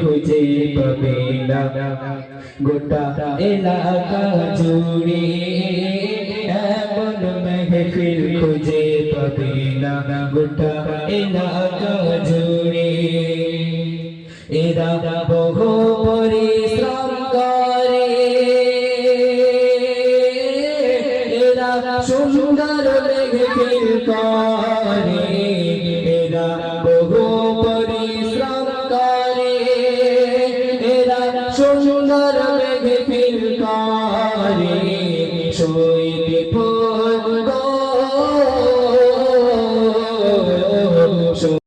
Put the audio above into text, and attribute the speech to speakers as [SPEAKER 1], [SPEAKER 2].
[SPEAKER 1] খোঁজ পাবে না গোটা এলাকা জুড়ে পীর খুঁজে পাবে না গোটা এলাকা জুড়ে এরা বহু পরিশ্রম করে এরা সুন্দর লেগে পীর করে এরা বহু পরিশ্রম করে এরা সুন্দর লেগে পীর করে শহীদ